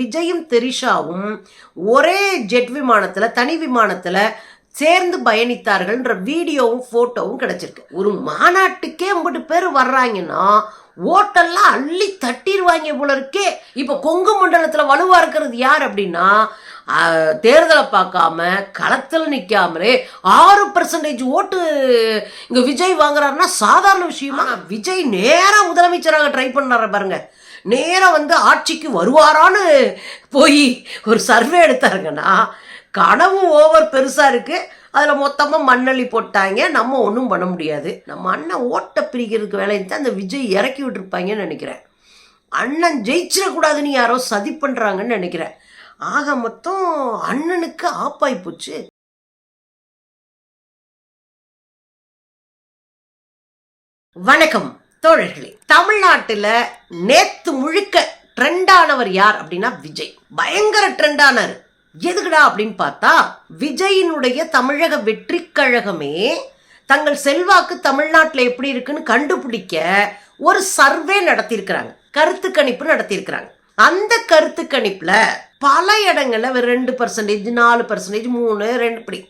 விஜயும் தெரிஷாவும் ஒரே ஜெட் விமானத்துல தனி விமானத்துல சேர்ந்து பயணித்தார்கள்ன்ற வீடியோவும் போட்டோவும் கிடைச்சிருக்கு. ஒரு மாநாட்டுக்கே ஐம்பது பேர் வர்றாங்கன்னா ஓட்டெல்லாம் அள்ளி தட்டிடுவாங்க போல இருக்கே. இப்போ கொங்கு மண்டலத்துல வலுவா இருக்கிறது யார் அப்படின்னா தேர்தலை பார்க்காம களத்தில் நிற்காமலே ஆறு பர்சன்டேஜ் ஓட்டு இங்க விஜய் வாங்குறாருன்னா சாதாரண விஷயமா? விஜய் நேரா முதலமைச்சராக ட்ரை பண்ணார பாருங்க. நேராக வந்து ஆட்சிக்கு வருவாரான்னு போய் ஒரு சர்வே எடுத்தாருங்கன்னா கனவும் ஓவர் பெருசாக இருக்குது அதில் மொத்தமாக மண்ணள்ளி போட்டாங்க. நம்ம ஒன்றும் பண்ண முடியாது. நம்ம அண்ணன் ஓட்டை பிரிக்கிறதுக்கு வேலையை தான் அந்த விஜய் இறக்கி விட்டுருப்பாங்கன்னு நினைக்கிறேன். அண்ணன் ஜெயிச்சிடக்கூடாதுன்னு யாரோ சதி பண்ணுறாங்கன்னு நினைக்கிறேன். ஆக மொத்தம் அண்ணனுக்கு ஆப்பாய் போச்சு. வணக்கம். தோழர்களே தமிழ்நாட்டில் நேத்து முழுக்க ட்ரெண்டானவர் யார் அப்படின்னா விஜய். பயங்கர ட்ரெண்டானார் எதுக்குடா அப்படின்னு பார்த்தா விஜயினுடைய தமிழக வெற்றி கழகமே தங்கள் செல்வாக்கு தமிழ்நாட்டில் எப்படி இருக்குன்னு கண்டுபிடிக்க ஒரு சர்வே நடத்தியிருக்கிறாங்க. கருத்து கணிப்பு நடத்தியிருக்கிறாங்க. அந்த கருத்து கணிப்பில் பல இடங்களில் ரெண்டு பர்சன்டேஜ் நாலு பர்சன்டேஜ் மூணு ரெண்டு இப்படி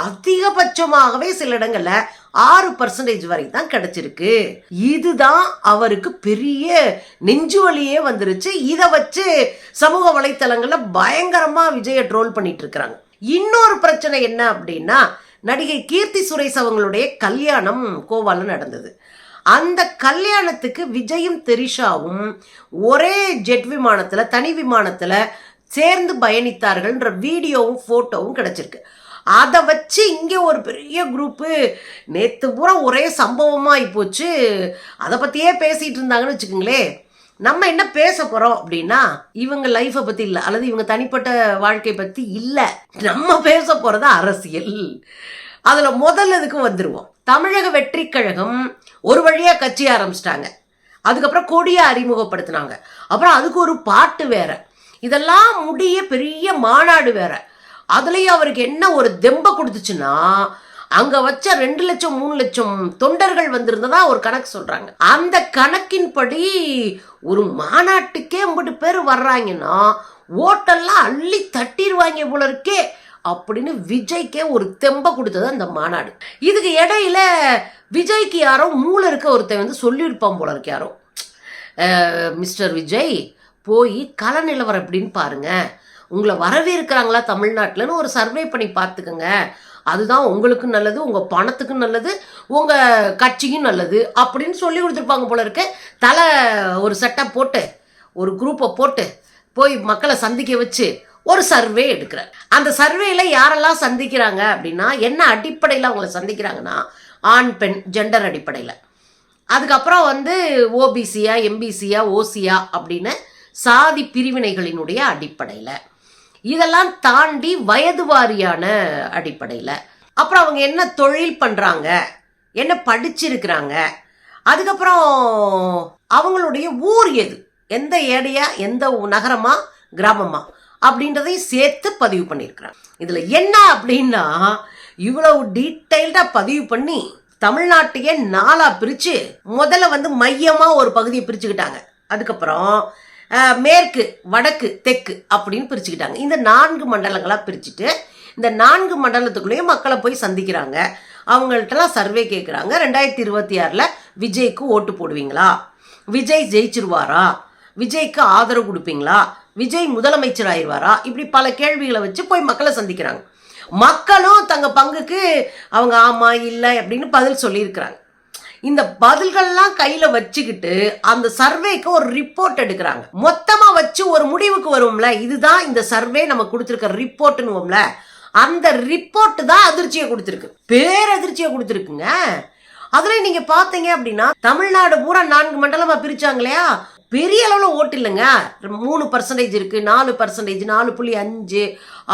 அதிகபட்சமாகவே சில இடங்கள்ல ஆறு பர்சன்டேஜ் வரை தான் கிடைச்சிருக்கு. இதுதான் அவருக்கு பெரிய நெஞ்சு வலியே வந்துருச்சு. இதை வச்சு சமூக வலைத்தளங்கள்ல பயங்கரமா விஜய ட்ரோல் பண்ணிட்டு இருக்கிறாங்க. இன்னொரு பிரச்சனை என்ன அப்படின்னா நடிகை கீர்த்தி சுரேஷ் அவங்களுடைய கல்யாணம் கோவால நடந்தது. அந்த கல்யாணத்துக்கு விஜயும் தெரிஷாவும் ஒரே ஜெட் விமானத்துல தனி விமானத்துல சேர்ந்து பயணித்தார்கள்ன்ற வீடியோவும் ஃபோட்டோவும் கிடைச்சிருக்கு. அதை வச்சு இங்கே ஒரு பெரிய குரூப்பு நேற்று பூரா ஒரே சம்பவமாக போச்சு. அதை பற்றியே பேசிகிட்டு இருந்தாங்கன்னு வச்சுக்கோங்களேன் நம்ம என்ன பேச போகிறோம் அப்படின்னா இவங்க லைஃப்பை பற்றி இல்லை அல்லது இவங்க தனிப்பட்ட வாழ்க்கை பற்றி இல்லை. நம்ம பேச போகிறது அரசியல். அதில் முதல் இதுக்கு வந்துடுவோம் தமிழக வெற்றி கழகம் ஒரு வழியாக கட்சி ஆரம்பிச்சிட்டாங்க. அதுக்கப்புறம் கொடியை அறிமுகப்படுத்தினாங்க. அப்புறம் அதுக்கு ஒரு பாட்டு வேற. இதெல்லாம் முடிய பெரிய மாநாடு வேற. அதுலேயும் அவருக்கு என்ன ஒரு தெம்ப கொடுத்துச்சுன்னா அங்க வச்ச ரெண்டு லட்சம் மூணு லட்சம் தொண்டர்கள் வந்திருந்ததா ஒரு கணக்கு சொல்றாங்க. அந்த கணக்கின்படி ஒரு மாநாட்டுக்கே ஐம்பது பேர் வர்றாங்கன்னா ஓட்டெல்லாம் அள்ளி தட்டிடுவாங்க போல இருக்கே அப்படின்னு விஜய்க்கே ஒரு தெம்ப கொடுத்தது அந்த மாநாடு. இதுக்கு இடையில விஜய்க்கு யாரோ மூளை இருக்க ஒருத்தன் வந்து சொல்லியிருப்பான் போல இருக்கு யாரோ. மிஸ்டர் விஜய் போய் கல நிலவரம் எப்படின்னு பாருங்கள் உங்களை வரவேற்கிறாங்களா தமிழ்நாட்டில்னு ஒரு சர்வே பண்ணி பார்த்துக்கோங்க. அதுதான் உங்களுக்கும் நல்லது உங்கள் பணத்துக்கும் நல்லது உங்கள் கட்சிக்கும் நல்லது அப்படின்னு சொல்லி கொடுத்துருப்பாங்க போல இருக்கு. தலை ஒரு செட்டப் போட்டு ஒரு குரூப்பை போட்டு போய் மக்களை சந்திக்க வச்சு ஒரு சர்வே எடுக்கிறார் அந்த சர்வேயில் யாரெல்லாம் சந்திக்கிறாங்க அப்படின்னா என்ன அடிப்படையில் அவங்கள சந்திக்கிறாங்கன்னா ஆண் பெண் ஜெண்டர் அடிப்படையில். அதுக்கப்புறம் வந்து ஓபிசியா எம்பிசியா ஓசியா அப்படின்னு சாதி பிரிவினைகளினுடைய அடிப்படையில். இதெல்லாம் தாண்டி வயது வாரியான அடிப்படையில். அப்புறம் அவங்க என்ன தொழில் பண்ணுறாங்க என்ன படிச்சிருக்கிறாங்க? அதுக்கப்புறம் அவங்களுடைய ஊர் எது? எந்த ஏரியா? எந்த நகரமா? கிராமமா? அப்படின்றதையும் சேர்த்து பதிவு பண்ணியிருக்கிறாங்க. இதில் என்ன அப்படின்னா இவ்வளவு டீட்டெயில்டாக பதிவு பண்ணி தமிழ்நாட்டையே நாளாக பிரித்து முதல்ல வந்து மையமாக ஒரு பகுதியை பிரிச்சுக்கிட்டாங்க. அதுக்கப்புறம் மேற்கு வடக்கு தெற்கு அப்படின்னு பிரிச்சுக்கிட்டாங்க. இந்த நான்கு மண்டலங்களாக பிரிச்சுட்டு இந்த நான்கு மண்டலத்துக்குள்ளேயும் மக்களை போய் சந்திக்கிறாங்க. அவங்கள்ட்டலாம் சர்வே கேட்குறாங்க ரெண்டாயிரத்தி இருபத்தி ஆறில் விஜய்க்கு ஓட்டு போடுவீங்களா? விஜய் ஜெயிச்சிருவாரா? விஜய்க்கு ஆதரவு கொடுப்பீங்களா? விஜய் முதலமைச்சர் ஆயிடுவாரா இப்படி பல கேள்விகளை வச்சு போய் மக்களை சந்திக்கிறாங்க. மக்களும் தங்க பங்குக்கு அவங்க ஆமாம் இல்லை அப்படின்னு பதில் சொல்லியிருக்கிறாங்க. இந்த பதில்கள்லாம் கையில வச்சுக்கிட்டு அந்த சர்வேக்கு ஒரு ரிப்போர்ட் எடுக்கிறாங்க. மொத்தமா வச்சு ஒரு முடிவுக்கு வருவோம்ல இதுதான் இந்த சர்வே நம்ம கொடுத்துருக்க ரிப்போர்ட்னுவோம்ல அந்த ரிப்போர்ட் தான் அதிர்ச்சியை கொடுத்துருக்கு. பேரதிர்ச்சியை கொடுத்துருக்குங்க. அதுல நீங்க பாத்தீங்க அப்படின்னா தமிழ்நாடு பூரா நான்கு மண்டலமா பிரிச்சாங்க இல்லையா பெரிய அளவில் ஓட்டு இல்லைங்க. மூணு பர்சன்டேஜ் இருக்குது நாலு பர்சன்டேஜ் நாலு புள்ளி அஞ்சு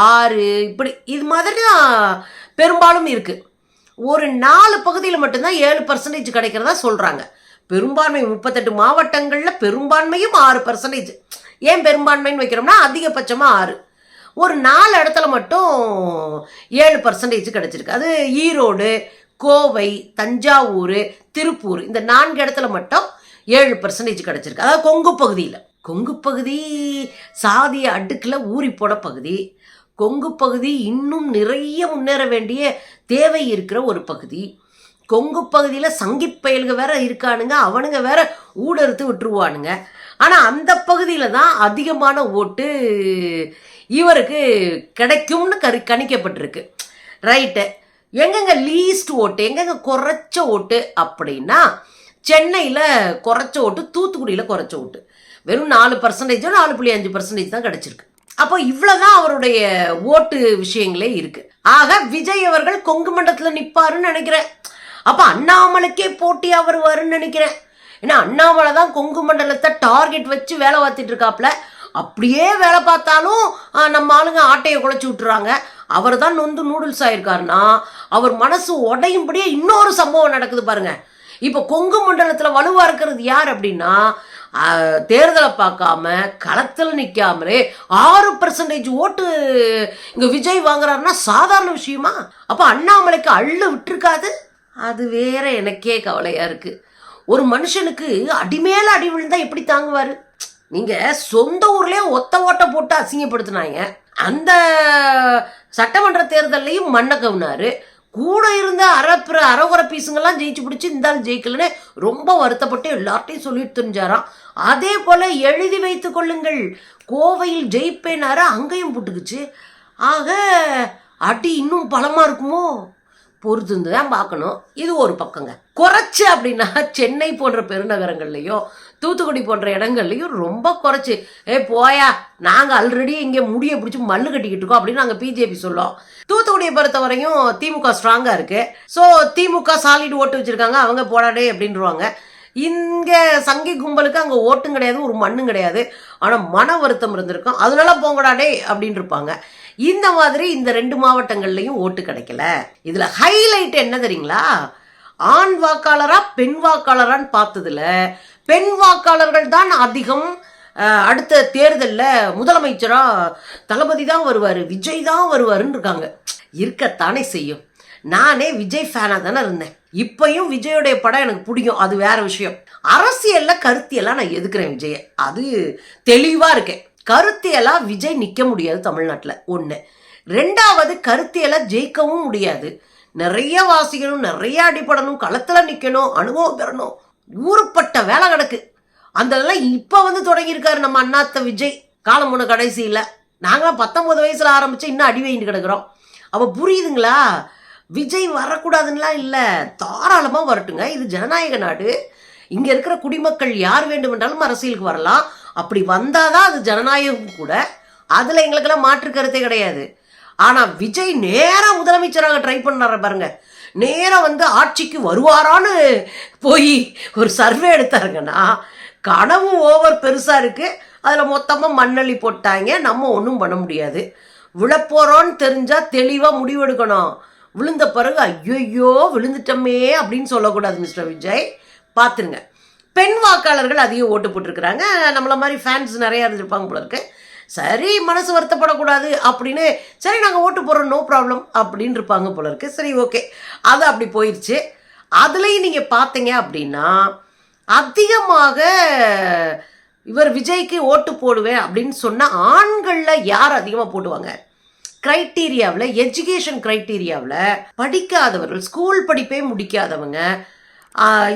ஆறு இப்படி இது மாதிரி தான் பெரும்பாலும் இருக்குது ஒரு நாலு பகுதியில் மட்டும்தான் ஏழு பர்சன்டேஜ் கிடைக்கிறதா சொல்கிறாங்க பெரும்பான்மை முப்பத்தெட்டு மாவட்டங்களில் பெரும்பான்மையும் ஆறு பர்சன்டேஜ் ஏன் பெரும்பான்மைன்னு வைக்கிறோம்னா அதிகபட்சமாக ஆறு. ஒரு நாலு இடத்துல மட்டும் ஏழு பர்சன்டேஜ் கிடச்சிருக்கு. அது ஈரோடு கோவை தஞ்சாவூர் திருப்பூர் இந்த நான்கு இடத்துல மட்டும் ஏழு பர்சன்டேஜ் கிடச்சிருக்கு. அதாவது கொங்கு பகுதியில். கொங்கு பகுதி சாதிய அடுக்கில் ஊறி போன பகுதி. கொங்கு பகுதி இன்னும் நிறைய முன்னேற வேண்டிய தேவை இருக்கிற ஒரு பகுதி. கொங்கு பகுதியில் சங்கி பயல்க வேற இருக்கானுங்க அவனுங்க வேற ஊடறுத்து விட்டுருவானுங்க. ஆனால் அந்த பகுதியில் தான் அதிகமான ஓட்டு இவருக்கு கிடைக்கும்னு கரு கணிக்கப்பட்டிருக்கு. ரைட்டு. எங்கெங்க லீஸ்ட் ஓட்டு எங்கெங்க குறைச்ச ஓட்டு அப்படின்னா சென்னையில் குறைச்ச ஓட்டு தூத்துக்குடியில் குறைச்ச ஓட்டு. வெறும் நாலு பர்சன்டேஜோ நாலு புள்ளி அஞ்சு பர்சன்டேஜ் தான் கிடச்சிருக்கு. அப்போ இவ்வளவுதான் அவருடைய ஓட்டு விஷயங்களே இருக்கு. ஆக விஜய் அவர்கள் கொங்கு மண்டலத்தில் நிப்பாருன்னு நினைக்கிறேன். அப்ப அண்ணாமலைக்கே போட்டியா வருவாருன்னு நினைக்கிறேன். ஏன்னா அண்ணாமலை தான் கொங்கு மண்டலத்தை டார்கெட் வச்சு வேலை பார்த்துட்டு இருக்காப்ல அப்படியே வேலை பார்த்தாலும் நம்ம ஆளுங்க ஆட்டையை குலைச்சி விட்டுறாங்க. அவர் தான் நொந்து நூடுல்ஸ் ஆயிருக்காருன்னா அவர் மனசு உடையும்படியே இன்னொரு சம்பவம் நடக்குது பாருங்க. இப்போ கொங்கு மண்டலத்தில் வலுவாக இருக்கிறது யார் அப்படின்னா தேர்தலை பார்க்காம களத்தில் நிற்காமலே ஆறு பர்சன்டேஜ் ஓட்டு இங்கே விஜய் வாங்குறாருன்னா சாதாரண விஷயமா? அப்போ அண்ணாமலைக்கு அள்ளு விட்டுருக்காது? அது வேற எனக்கே கவலையாக இருக்குது ஒரு மனுஷனுக்கு அடிமேல அடி விழுந்தா எப்படி தாங்குவார்? நீங்கள் சொந்த ஊர்லேயே ஒத்த ஓட்டை போட்டு அசிங்கப்படுத்தினாங்க. அந்த சட்டமன்ற தேர்தல்லையும் மண்ணை கவுனாரு. கூட இருந்த அறப்புற அரைகுறை பீஸுங்கெல்லாம் ஜெயிச்சு பிடிச்சி இருந்தாலும் ஜெயிக்கலன்னு ரொம்ப வருத்தப்பட்டு எல்லார்ட்டையும் சொல்லிட்டு தெரிஞ்சாராம். அதே போல் எழுதி வைத்து கொள்ளுங்கள். கோவையில் ஜெயிப்பேனார அங்கேயும் புட்டுக்குச்சு. ஆக அடி இன்னும் பலமாக இருக்குமோ? பொறுத்து தான் பார்க்கணும். இது ஒரு பக்கங்க. குறைச்சி அப்படின்னா சென்னை போன்ற பெருநகரங்கள்லையும் தூத்துக்குடி போன்ற இடங்கள்லையும் ரொம்ப குறைச்சி. ஏ போயா நாங்கள் ஆல்ரெடி இங்கே முடியை பிடிச்சி மல்லு கட்டிக்கிட்டு இருக்கோம் அப்படின்னு நாங்கள் பிஜேபி சொல்லுவோம் தூத்துக்குடியை பொறுத்த வரையும் திமுக ஸ்ட்ராங்காக இருக்குது ஸோ திமுக சாலிட் ஓட்டு வச்சிருக்காங்க அவங்க போடாடே அப்படின்றவாங்க. இங்கே சங்கி கும்பலுக்கு அங்கே ஓட்டும் கிடையாது ஒரு மண்ணும் கிடையாது. ஆனால் மன வருத்தம் இருந்திருக்கும். அதனால போங்கடாடே அப்படின்னு இருப்பாங்க இந்த மாதிரி இந்த ரெண்டு மாவட்டங்கள்லையும் ஓட்டு கிடைக்கல. இதுல ஹைலைட் என்ன தெரியுங்களா? ஆண் வாக்காளரா பெண் வாக்காளரான்னு பார்த்ததுல பெண் வாக்காளர்கள் தான் அதிகம் அடுத்த தேர்தலில் முதலமைச்சராக தளபதி தான் வருவார் விஜய் தான் வருவாருன்னு இருக்காங்க. இருக்கத்தானே செய்யும். நானே விஜய் ஃபேனாக தானே இருந்தேன். இப்பயும் விஜயோடைய படம் எனக்கு பிடிக்கும். அது வேற விஷயம். அரசியலில் கருத்தியெல்லாம் நான் எதுக்குறேன் விஜயை? அது தெளிவாக இருக்கேன். கருத்தியலா விஜய் நிக்க முடியாது தமிழ்நாட்டில். ஒன்று ரெண்டாவது கருத்தியலா ஜெயிக்கவும் முடியாது. நிறைய வாசிக்கணும் நிறைய அடிப்படணும் களத்தில் நிற்கணும் அனுபவம் பெறணும். ஊருப்பட்ட வேலை கிடக்கு. அந்த இப்போ வந்து தொடங்கியிருக்காரு நம்ம அண்ணாத்த விஜய். காலம் ஒன்று கடைசியில் நாங்களாம் பத்தொம்பது வயசில் ஆரம்பித்து இன்னும் அடி வாங்கிட்டு கிடக்குறோம். அப்போ புரியுதுங்களா? விஜய் வரக்கூடாதுன்னெலாம் இல்லை. தாராளமாக வரட்டுங்க. இது ஜனநாயக நாடு. இங்கே இருக்கிற குடிமக்கள் யார் வேண்டுமென்றாலும் அரசியலுக்கு வரலாம். அப்படி வந்தால் தான் அது ஜனநாயகம் கூட. அதில் எங்களுக்கெல்லாம் மாற்று கருத்தே கிடையாது. ஆனால் விஜய் நேராக முதலமைச்சராக ட்ரை பண்ணார பாருங்க. நேராக வந்து ஆட்சிக்கு வருவாரான்னு போய் ஒரு சர்வே எடுத்தாருங்கன்னா கனவு ஓவர் பெருசாக இருக்குது அதில் மொத்தமாக மண்ணள்ளி போட்டாங்க. நம்ம ஒன்றும் பண்ண முடியாது. விழப்போகிறோன்னு தெரிஞ்சால் தெளிவாக முடிவெடுக்கணும் விழுந்த பிறகு ஐயோ விழுந்துட்டோமே அப்படின்னு சொல்லக்கூடாது மிஸ்டர் விஜய். பார்த்துருங்க பெண் வாக்காளர்கள் அதிகம் ஓட்டு போட்டிருக்கிறாங்க. நம்மள மாதிரி ஃபேன்ஸ் நிறையா இருந்திருப்பாங்க போல இருக்கு. சரி மனசு வருத்தப்படக்கூடாது அப்படின்னு சரி நாங்கள் ஓட்டு போடுறோம் நோ ப்ராப்ளம் அப்படின்னு இருப்பாங்க போல இருக்கு. சரி ஓகே அது அப்படி போயிடுச்சு அதுலேயும் நீங்கள் பார்த்தீங்க அப்படின்னா அதிகமாக இவர் விஜய்க்கு ஓட்டு போடுவேன் அப்படின்னு சொன்ன ஆண்களில் யார் அதிகமாக போடுவாங்க? க்ரைட்டீரியாவில் எஜுகேஷன் க்ரைட்டீரியாவில் படிக்காதவர்கள் ஸ்கூல் படிப்பே முடிக்காதவங்க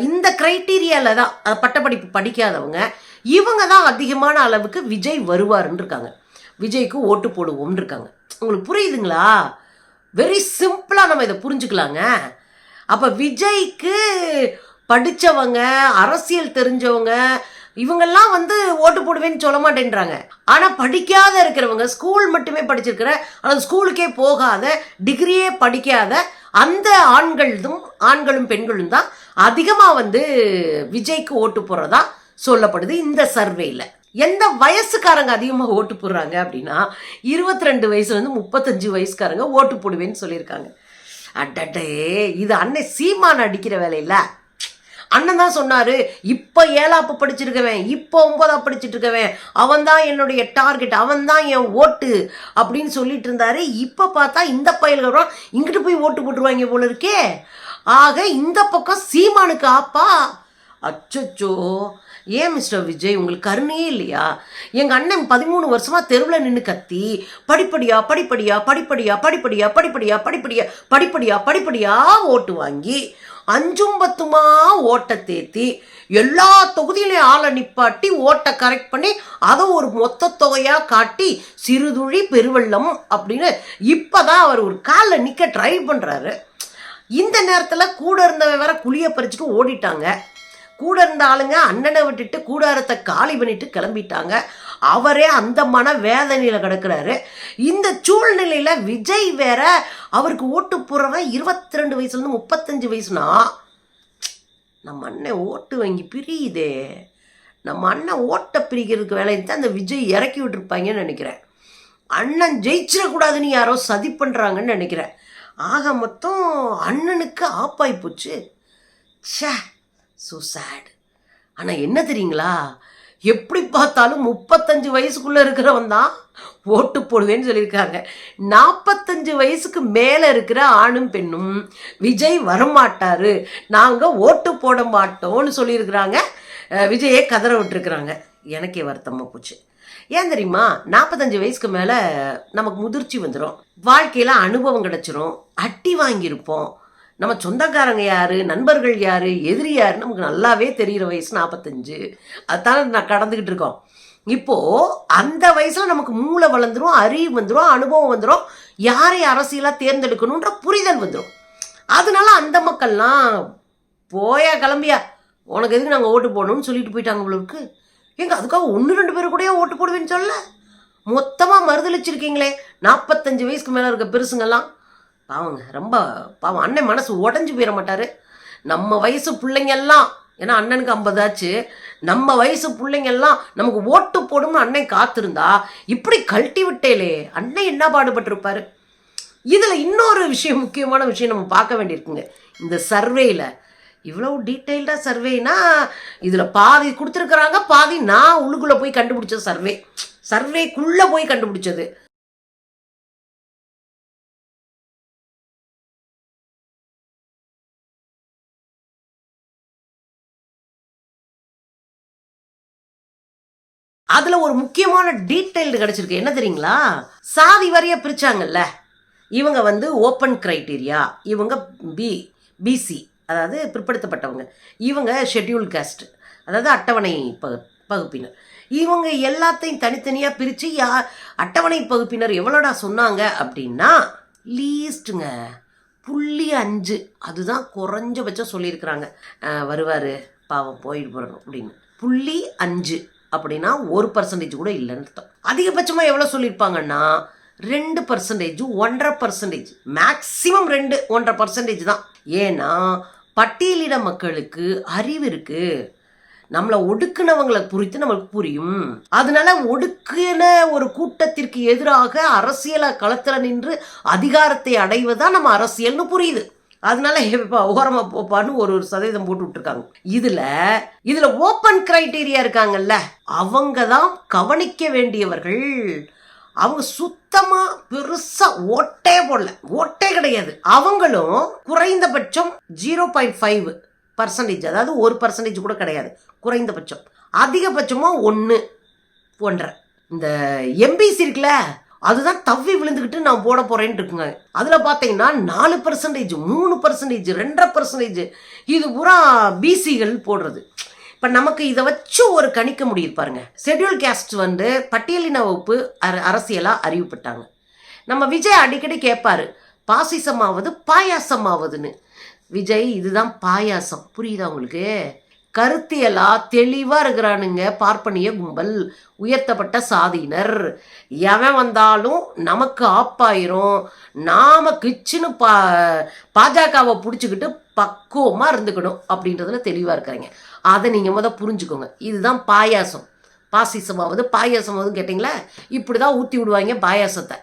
இந்த கிரைட்டீரியாவில் தான் பட்டப்படிப்பு படிக்காதவங்க இவங்க தான் அதிகமான அளவுக்கு விஜய் வருவாருன்னு இருக்காங்க. விஜய்க்கு ஓட்டு போடுவோம்னு இருக்காங்க. உங்களுக்கு புரியுதுங்களா? வெரி சிம்பிளாக நம்ம இதை புரிஞ்சுக்கலாங்க. அப்போ விஜய்க்கு படித்தவங்க அரசியல் தெரிஞ்சவங்க இவங்கெல்லாம் வந்து ஓட்டு போடுவேன்னு சொல்ல மாட்டேன்றாங்க. ஆனால் படிக்காத இருக்கிறவங்க ஸ்கூல் மட்டுமே படிச்சிருக்கிற ஆனால் ஸ்கூலுக்கே போகாத டிகிரியே படிக்காத அந்த ஆண்களும் ஆண்களும் பெண்களும் தான் அதிகமாக வந்து விஜய்க்கு ஓட்டு போடுறதா சொல்லப்படுது இந்த சர்வேல. எந்த வயசுக்காரங்க அதிகமாக ஓட்டு போடுறாங்க அப்படின்னா இருபத்தி ரெண்டு வயசுலேருந்து முப்பத்தஞ்சு வயசுக்காரங்க ஓட்டு போடுவேன்னு சொல்லியிருக்காங்க. அடடே இது அன்னை சீமான் அடிக்கிற வேலையில அண்ணன் தான் சொன்னாரு இப்போ ஏழாப்பு படிச்சிருக்கவன் இப்போ ஒன்பதா படிச்சிட்டு இருக்கவன் அவன் தான் என்னுடைய டார்கெட் அவன் தான் என் ஓட்டு அப்படின்னு சொல்லிட்டு இருந்தாரு. இப்போ பார்த்தா இந்த பயல்கள் இங்கிட்டு போய் ஓட்டு போட்டுருவாங்க போல இருக்கே. ஆக இந்த பக்கம் சீமானுக்கு ஆப்பா. அச்சோ ஏன் மிஸ்டர் விஜய் உங்களுக்கு கருணையே இல்லையா? எங்கள் அண்ணன் பதிமூணு வருஷமாக தெருவில் நின்று கத்தி. படிப்படியா படிப்படியா படிப்படியா படிப்படியா படிப்படியா படிப்படியா படிப்படியா படிப்படியா ஓட்டு வாங்கி அஞ்சும் பத்துமா ஓட்டை தேத்தி எல்லா தொகுதியிலையும் ஆளை நிப்பாட்டி ஓட்டை கரெக்ட் பண்ணி அதை ஒரு மொத்த தொகையாக காட்டி சிறுதுழி பெருவெள்ளம் அப்படின்னு இப்போ தான் அவர் ஒரு காலில் நிற்க ட்ரை பண்ணுறாரு இந்த நேரத்தில் கூட இருந்தவன் வேற குழிய பறிச்சுட்டு ஓடிட்டாங்க. கூட இருந்த ஆளுங்க அண்ணனை விட்டுட்டு கூடாரத்தை காலி பண்ணிட்டு கிளம்பிட்டாங்க. அவரே அந்த மன வேதனையில் கிடக்குறாரு. இந்த சூழ்நிலையில் விஜய் வேற அவருக்கு ஓட்டு போடுறவன் இருபத்தி ரெண்டு வயசுலேருந்து முப்பத்தஞ்சு வயசுனா நம்ம அண்ணன் ஓட்டு வங்கி பிரியுதே. நம்ம அண்ணன் ஓட்டை பிரிக்கிறதுக்கு வேலையை தான் அந்த விஜய் இறக்கி விட்டுருப்பாங்கன்னு நினைக்கிறேன். அண்ணன் ஜெயிச்சிடக்கூடாதுன்னு யாரோ சதி பண்ணுறாங்கன்னு நினைக்கிறேன். ஆக மொத்தம் அண்ணனுக்கு ஆப்பாய் போச்சு. ச்சே ஸோ சேட் ஆனால் என்ன தெரியுங்களா? எப்படி பார்த்தாலும் முப்பத்தஞ்சு வயசுக்குள்ளே இருக்கிறவன் தான் ஓட்டு போடுவேன்னு சொல்லியிருக்காங்க. நாற்பத்தஞ்சு வயசுக்கு மேலே இருக்கிற ஆணும் பெண்ணும் விஜய் வரமாட்டார். நாங்கள் ஓட்டு போட மாட்டோம்னு சொல்லியிருக்கிறாங்க. விஜயே கதற விட்டுருக்குறாங்க. எனக்கே வருத்தமாக போச்சு. ஏன் தெரியுமா? நாற்பத்தஞ்சு வயசுக்கு மேலே நமக்கு முதிர்ச்சி வந்துடும் வாழ்க்கையில் அனுபவம் கிடச்சிரும். அட்டி வாங்கியிருப்போம். நம்ம சொந்தக்காரங்க யாரு? நண்பர்கள் யாரு? எதிரி யாரு? நமக்கு நல்லாவே தெரிகிற வயசு நாற்பத்தஞ்சு அதான நான் கடந்துக்கிட்டு இருக்கோம். இப்போது அந்த வயசில் நமக்கு மூளை வளர்ந்துரும் அறிவு வந்துடும் அனுபவம் வந்துடும் யாரை அரசியலாக தேர்ந்தெடுக்கணுன்ற புரிதல் வந்துடும் அதனால அந்த மக்கள்லாம் போயா கிளம்பியா. உனக்கு எதுக்கு நாங்கள் ஓட்டு போடணும்னு சொல்லிட்டு போயிட்டாங்க உங்களுக்கு எங்க அதுக்காக ஒன்று ரெண்டு பேர் கூடயே ஓட்டு போடுவேன்னு சொல்ல? மொத்தமாக மறுதளிச்சிருக்கீங்களே. நாற்பத்தஞ்சு வயசுக்கு மேலே இருக்க பெருசுங்கெல்லாம். பாவங்க ரொம்ப பாவம். அண்ணன் மனசு உடஞ்சி போயிட மாட்டாரு. நம்ம வயசு பிள்ளைங்கெல்லாம் ஏன்னா அண்ணனுக்கு ஐம்பது ஆச்சு. நம்ம வயசு பிள்ளைங்கெல்லாம் நமக்கு ஓட்டு போடும்னு அண்ணன் காத்திருந்தா இப்படி கழட்டி விட்டேலே அண்ணன் என்ன பாடுபட்டிருப்பாரு? இதில் இன்னொரு விஷயம் முக்கியமான விஷயம் நம்ம பார்க்க வேண்டியிருக்குங்க. இந்த சர்வேயில் இவ்வளவு டீட்டெயில்டாக சர்வேனா? இதில் பாதி கொடுத்துருக்குறாங்க பாதி நான் உள்ளுக்குள்ளே போய் கண்டுபிடிச்ச சர்வே. சர்வேக்குள்ளே போய் கண்டுபிடிச்சது. அதுல ஒரு முக்கியமான டீட்டெயில் கிடைச்சிருக்கு. என்ன தெரியுங்களா? சாதி வாரியா பிரிச்சாங்கல்ல. இவங்க வந்து ஓப்பன் கிரைட்டீரியா. இவங்க பி பிசி அதாவது பிற்படுத்தப்பட்டவங்க. இவங்க ஷெட்யூல் காஸ்ட் அதாவது அட்டவணை பகு பகுப்பினர். இவங்க எல்லாத்தையும் தனித்தனியாக பிரித்து யா அட்டவணை பகுப்பினர் எவ்வளோடா சொன்னாங்க அப்படின்னா லீஸ்ட்டுங்க புள்ளி அஞ்சு. அதுதான் குறைஞ்சபட்சம் சொல்லியிருக்கிறாங்க. வருவார் பாவம் போயிட்டு போகிறோம் அப்படின்னு. புள்ளி அஞ்சு அப்படின்னா ஒரு பர்சன்டேஜ் கூட இல்லைன்னு அர்த்தம். அதிகபட்சமாக எவ்வளோ சொல்லியிருப்பாங்கன்னா ரெண்டு பர்சன்டேஜ் ஒன்றரை பர்சன்டேஜ் மேக்ஸிமம் ரெண்டு ஒன்றரை பர்சன்டேஜ் தான். ஏன்னா பட்டியலிட மக்களுக்கு அறிவு இருக்கு. நம்மளை ஒடுக்குனவங்களை குறித்து நம்மளுக்கு புரியும். அதனால ஒடுக்கின ஒரு கூட்டத்திற்கு எதிராக அரசியல களத்தில் நின்று அதிகாரத்தை அடைவதான் நம்ம அரசியல்னு புரியுது. அதனால இப்போ ஓரமாக போப்பான்னு ஒரு ஒரு சதவீதம் போட்டு விட்டுருக்காங்க. இதில் இதில் ஓப்பன் கிரைட்டீரியா இருக்காங்கல்ல. அவங்க தான் கவனிக்க வேண்டியவர்கள். அவங்க சுத்தமா பெருசா ஓட்டே போடல. ஓட்டே கிடையாது. அவங்களும் குறைந்தபட்சம் ஜீரோ பாயிண்ட் ஃபைவ் பர்சன்டேஜ் அதாவது ஒரு பர்சன்டேஜ் கூட கிடையாது. குறைந்தபட்சம். அதிகபட்சமாக ஒன்று ஒன்றரை. இந்த எம்பிசி இருக்குல்ல அதுதான் தவ்வி விழுந்துக்கிட்டு நான் போட போறேன்னு இருக்குங்க. அதில் பார்த்தீங்கன்னா நாலு பர்சன்டேஜ் மூணு பர்சன்டேஜ் ரெண்டரை பர்சன்டேஜ் இது பூரா பிசிகள் போடுறது. இப்போ நமக்கு இதை வச்சு ஒரு கணிக்க முடியுது பாருங்க. ஷெட்யூல் கேஸ்ட் வந்து பட்டியலின வகுப்பு அர அரசியலாக அறிவிப்பட்டாங்க. நம்ம விஜய் அடிக்கடி கேட்பாரு பாசிசமாவது பாயாசமாவதுன்னு. விஜய் இதுதான் பாயாசம். புரியுதா உங்களுக்கு? கருத்தியலா தெளிவா இருக்கிறானுங்க பார்ப்பனிய கும்பல் உயர்த்தப்பட்ட சாதியினர். எவன் வந்தாலும் நமக்கு ஆப்பாயிரும். நாம கிச்சுன்னு பா பாஜகவை பிடிச்சிக்கிட்டு பக்குவமா இருந்துக்கணும் அப்படின்றதுல தெளிவா இருக்கிறீங்க. அதை நீங்க முத புரிஞ்சுக்கோங்க. இதுதான் பாயாசம். பாசிசமாவது பாயாசமாவது கேட்டிங்களா? இப்படி தான் ஊற்றி விடுவாங்க பாயாசத்தை.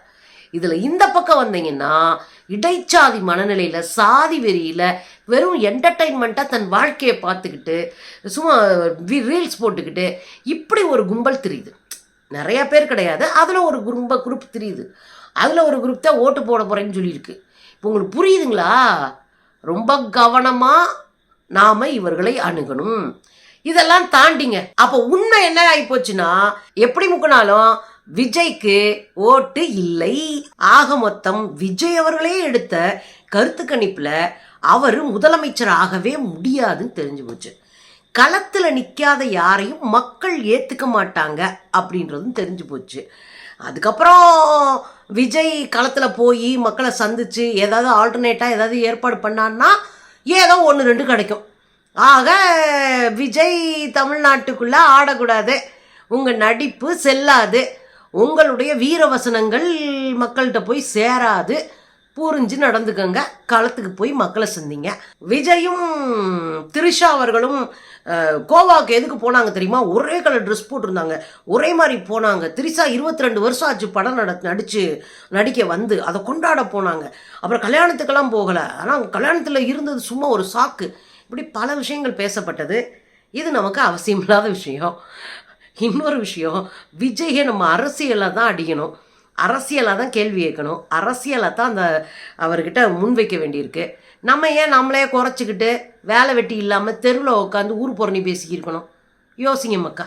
இதில் இந்த பக்கம் வந்தீங்கன்னா இடைச்சாதி மனநிலையில் சாதி வெறியில் வெறும் என்டர்டைன்மெண்ட்டாக தன் வாழ்க்கையை பார்த்துக்கிட்டு சும்மா ரீல்ஸ் போட்டுக்கிட்டு இப்படி ஒரு கும்பல் தெரியுது. நிறையா பேர் கிடையாது. அதில் ஒரு கும்ப குரூப் தெரியுது. அதில் ஒரு குரூப் தான் ஓட்டு போட போகிறேன்னு சொல்லியிருக்கு. இப்போ உங்களுக்கு புரியுதுங்களா? ரொம்ப கவனமாக நாம் இவர்களை அணுகணும். இதெல்லாம் தாண்டிங்க. அப்போ உண்மை என்ன ஆகி போச்சுன்னா எப்படி முக்கினாலும் விஜய்க்கு ஓட்டு இல்லை. ஆக மொத்தம் விஜய் அவர்களே எடுத்த கருத்து கணிப்பில் அவர் முதலமைச்சர் ஆகவே முடியாதுன்னு தெரிஞ்சு போச்சு. களத்தில் நிற்காத யாரையும் மக்கள் ஏற்றுக்க மாட்டாங்க அப்படின்றதும் தெரிஞ்சு போச்சு. அதுக்கப்புறம் விஜய் களத்தில் போய் மக்களை சந்தித்து ஏதாவது ஆல்டர்னேட்டாக ஏதாவது ஏற்பாடு பண்ணான்னா ஏதோ ஒன்று ரெண்டு கிடைக்கும். ஆக விஜய் தமிழ்நாட்டுக்குள்ளே ஆடக்கூடாது. உங்கள் நடிப்பு செல்லாது. உங்களுடைய வீர வசனங்கள் மக்கள்கிட்ட போய் சேராது. புரிஞ்சு நடந்துக்கங்க. களத்துக்கு போய் மக்களை சந்திங்க. விஜயும் திரிஷா அவர்களும் கோவாக்கு எதுக்கு போனாங்க தெரியுமா? ஒரே கலர் ட்ரெஸ் போட்டிருந்தாங்க. ஒரே மாதிரி போனாங்க. திரிஷா இருபத்தி ரெண்டு வருஷம் ஆச்சு படம் நட நடித்து நடிக்க வந்து அதை கொண்டாட போனாங்க. அப்புறம் கல்யாணத்துக்கெல்லாம் போகலை. ஆனால் கல்யாணத்தில் இருந்தது சும்மா ஒரு சாக்கு. இப்படி பல விஷயங்கள் பேசப்பட்டது. இது நமக்கு அவசியமில்லாத விஷயம். இன்னொரு விஷயம் விஜயை நம்ம அரசியலாக தான் அடிக்கணும். அரசியலாக தான் கேள்வி கேட்கணும். அரசியலாக தான் அந்த அவர்கிட்ட முன்வைக்க வேண்டியிருக்கு. நம்ம ஏன் நம்மளே குறைச்சிக்கிட்டு வேலை வெட்டி இல்லாமல் தெருவில் உட்காந்து ஊர் புறணி பேசிக்கிருக்கணும் யோசிங்க மக்கா.